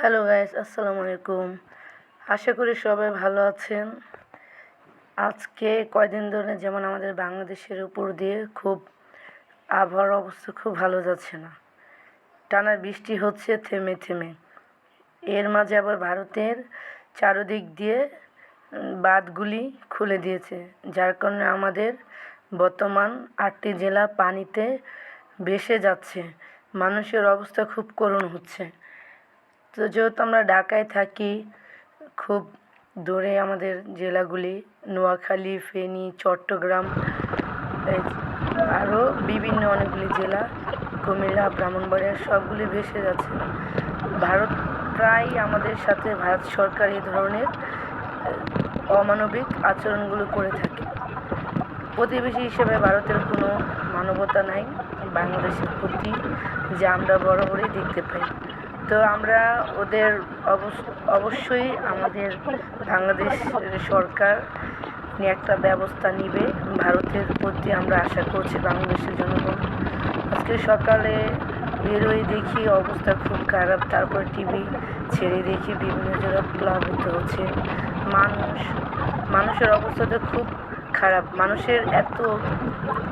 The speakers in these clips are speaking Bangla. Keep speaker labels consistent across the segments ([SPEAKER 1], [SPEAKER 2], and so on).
[SPEAKER 1] হ্যালো গাইস আসসালামু আলাইকুম আশা করি সবাই ভালো আছেন। আজকে কয়দিন ধরে যেমন আমাদের বাংলাদেশের উপর দিয়ে খুব আবহাওয়ার অবস্থা খুব ভালো যাচ্ছে না। টানা বৃষ্টি হচ্ছে, থেমে থেমে। এর মাঝে আবার ভারতের চারদিক দিয়ে বাঁধগুলি খুলে দিয়েছে, যার কারণে আমাদের বর্তমান আটটি জেলা পানিতে ভেসে যাচ্ছে। মানুষের অবস্থা খুব করুণ হচ্ছে। তো যেহেতু আমরা ঢাকায় থাকি, খুব দূরে আমাদের জেলাগুলি, নোয়াখালী, ফেনী, চট্টগ্রাম আরও বিভিন্ন অনেকগুলি জেলা, কুমিল্লা, ব্রাহ্মণবাড়িয়া সবগুলি ভেসে যাচ্ছে। ভারত প্রায় আমাদের সাথে ভারত সরকার এই ধরনের অমানবিক আচরণগুলো করে থাকে। প্রতিবেশী হিসেবে ভারতের কোনো মানবতা নাই, বাংলাদেশের প্রতি যা আমরা বরাবরই দেখতে পাই। তো আমরা ওদের অবশ্য- অবশ্যই আমাদের বাংলাদেশ সরকার একটা ব্যবস্থা নিবে। ভারতের প্রতি আমরা আশা করছি বাংলাদেশের জনগণ। আজকে সকালে বেরোই দেখি অবস্থা খুব খারাপ, তারপর টিভি ছেড়ে দেখি বিভিন্ন জায়গায় প্লাবিত হচ্ছে। মানুষ, মানুষের অবস্থা তো খুব খারাপ। মানুষের এত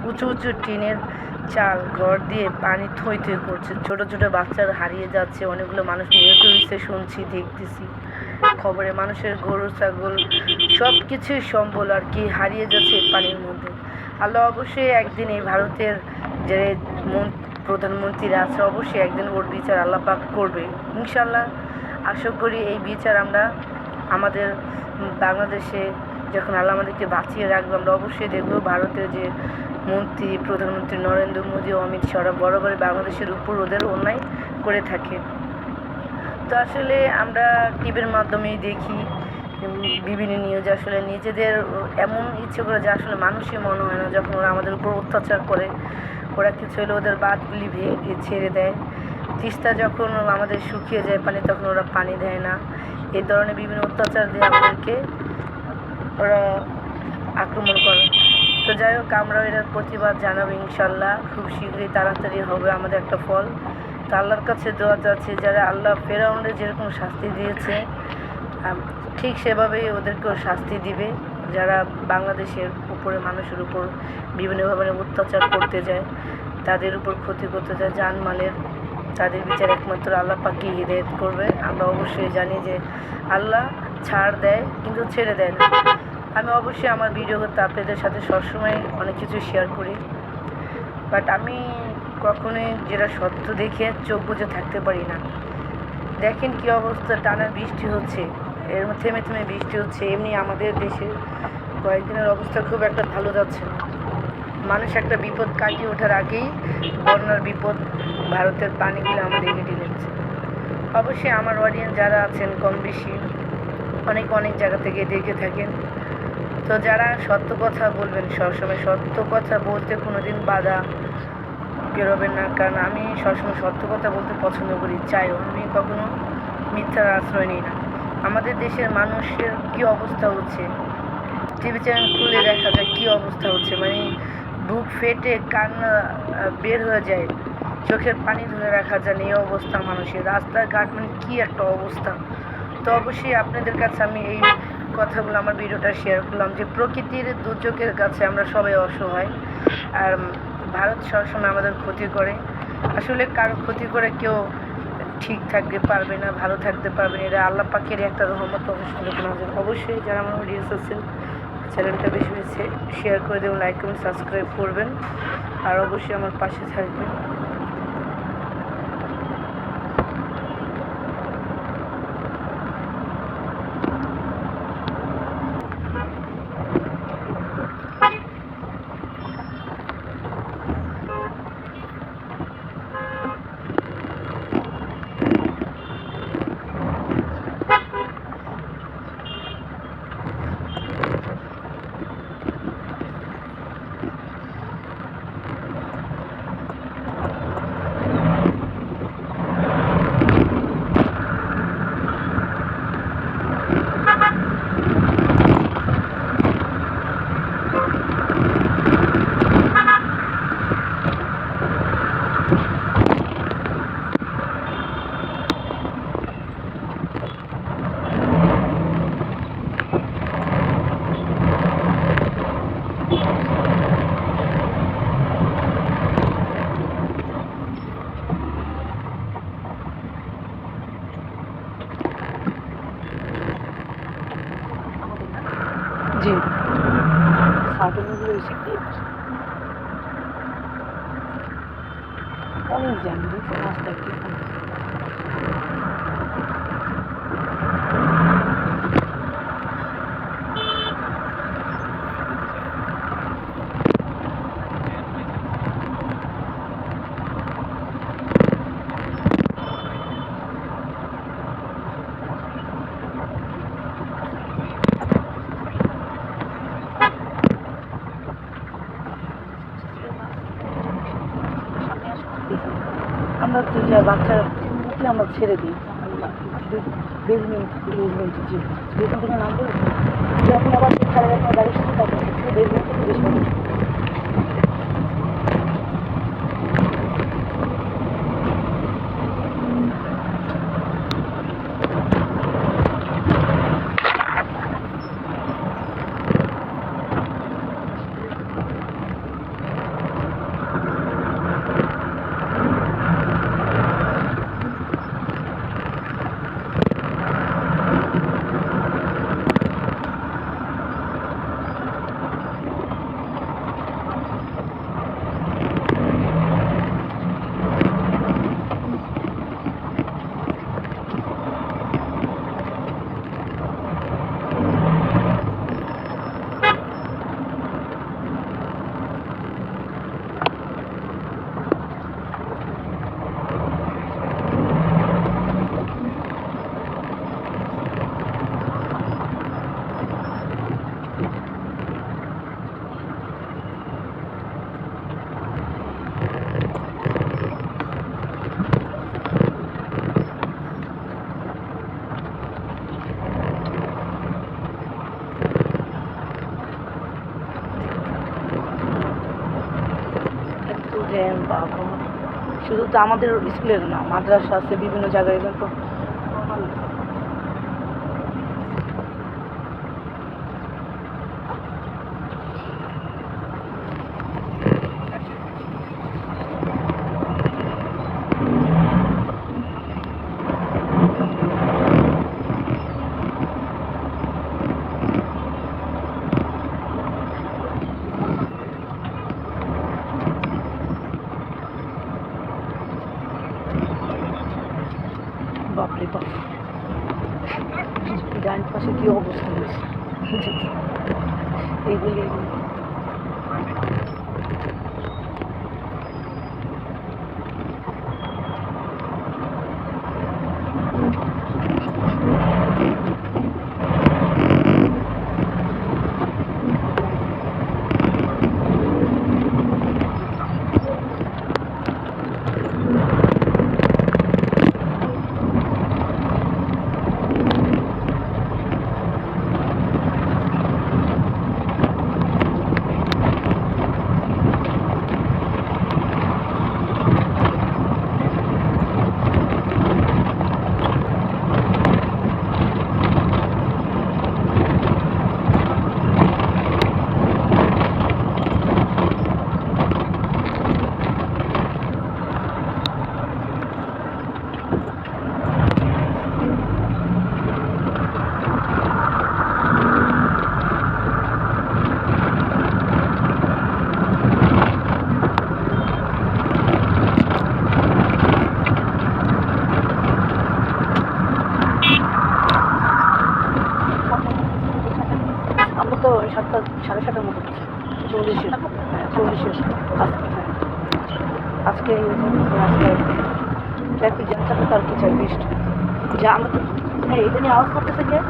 [SPEAKER 1] উঁচু উঁচু টিনের চাল ঘর দিয়ে পানি থই থই করছে। ছোট ছোট বাচ্চারা হারিয়ে যাচ্ছে। অনেকগুলো মানুষ নিহত হয়েছে শুনছি, দেখতেছি। খবরে মানুষের গরু, ছাগল সব কিছুই সম্বল আর কি হারিয়ে যাচ্ছে পানির মধ্যে। আল্লাহ অবশ্যই একদিন এই ভারতের যে মন- প্রধানমন্ত্রীরা আছে, অবশ্যই একদিন ওর বিচার আল্লাহ পাক করবে। ইনশাল্লাহ আশা করি এই বিচার আমরা আমাদের বাংলাদেশে যখন আল্লাহ আমাদেরকে বাঁচিয়ে রাখবে, আমরা অবশ্যই দেখব ভারতের যে মন্ত্রী, প্রধানমন্ত্রী নরেন্দ্র মোদী অমিত শাহরা বরাবরই বাংলাদেশের উপর ওদের অন্যায় করে থাকে। তো আসলে আমরা টিভির মাধ্যমেই দেখি বিভিন্ন নিউজ আসলে নিজেদের এমন ইচ্ছে করে যে আসলে মানুষই মনে হয় না, যখন ওরা আমাদের উপর অত্যাচার করে। ওরা কিছু হলে ওদের বাঁধগুলি ভেঙে ছেড়ে দেয়। তিস্তা যখন আমাদের শুকিয়ে যায় পানি, তখন ওরা পানি দেয় না। এই ধরনের বিভিন্ন অত্যাচার দিয়ে আমাদেরকে ওরা আক্রমণ করে। তো যাই হোক, আমরা এটার প্রতিবাদ জানাব ইনশাল্লাহ। খুব শীঘ্রই তাড়াতাড়ি হবে আমাদের একটা ফল। তো আল্লাহর কাছে দোয়া যাচ্ছে যারা আল্লাহ ফেরাউন্ডে যেরকম শাস্তি দিয়েছে ঠিক সেভাবেই ওদেরকেও শাস্তি দিবে। যারা বাংলাদেশের উপরে, মানুষের উপর বিভিন্নভাবে অত্যাচার করতে যায়, তাদের উপর ক্ষতি করতে যায় জানমালের তাদের বিচার একমাত্র আল্লাহ পাকি হিদায়ত করবে। আমরা অবশ্যই জানি যে আল্লাহ ছাড় দেয়, কিন্তু ছেড়ে দেয় না। আমি অবশ্যই আমার ভিডিও করতে আপনাদের সাথে সবসময় অনেক কিছু শেয়ার করি। বাট আমি কখনোই যেটা সত্য দেখে চোখ বুজে থাকতে পারি না। দেখেন কি অবস্থা, টানা বৃষ্টি হচ্ছে। এর মধ্যে থেমে থেমে বৃষ্টি হচ্ছে। এমনি আমাদের দেশে কয়েকদিনের অবস্থা খুব একটা ভালো যাচ্ছে না। মানুষ একটা বিপদ কাটিয়ে ওঠার আগেই বন্যার বিপদ ভারতের পানিগুলো আমাদের ঘেটে দিচ্ছে। অবশ্যই আমার অডিয়েন্স যারা আছেন কম বেশি অনেক অনেক জায়গা থেকে দেখে থাকেন। তো যারা সত্য কথা বলবেন, সবসময় সত্য কথা বলতে কোনোদিন বাধা বেরোবেন না। কারণ আমি সবসময় সত্য কথা বলতে পছন্দ করি চাইও আমি কখনো মিথ্যার আশ্রয় নিই না। আমাদের দেশের মানুষের কি অবস্থা হচ্ছে? টিভি চ্যানেল খুলে দেখা যায় কী অবস্থা হচ্ছে? মানে বুক ফেটে কান্না বের হয়ে যায়। চোখের পানি ধরে রাখা যায় এই অবস্থা মানুষের। রাস্তাঘাট মানে কী একটা অবস্থা? তো অবশ্যই আপনাদের কাছে আমি এই কথাগুলো, আমার ভিডিওটা শেয়ার করলাম যে প্রকৃতির দুর্যোগের কাছে আমরা সবাই অসহায়। আর ভারত সবসময় আমাদের ক্ষতি করে। আসলে কারও ক্ষতি করে কেউ ঠিক থাকতে পারবে না, ভালো থাকতে পারবে না। এটা আল্লাহ পাকের একটা রহমত অবশ্যই অবশ্যই যারা আমার অডিয়েন্স আছেন চ্যানেলটা বেশি বেশি শেয়ার করে দেবেন লাইক করবেন সাবস্ক্রাইব করবেন। আর অবশ্যই আমার পাশে থাকবেন। Colômbia, muito mostra aqui. আমরা যে বাচ্চা উঠলে আমরা ছেড়ে দিই। বেজমেন্ট বেজমেন্ট থেকে নামবো যখন আবার সাড়ে এগারোটা বেসমেন্ট থেকে বেসমেন্ট এত আমাদের স্কুলের না মাদ্রাসা আছে বিভিন্ন জায়গায় কিন্তু ডান পাশে কি অবস্থা হয়েছে? এইগুলি এইগুলি। আমরা তো ওই সাতটা সাড়ে সাতটার মতো চল্লিশে হ্যাঁ চল্লিশে আজকে হ্যাঁ আজকে এই রাস্তায় ট্রাফিক জ্যাম থাকলে তার কি চাই বেস্ট যা আমরা তো হ্যাঁ এটা নিয়ে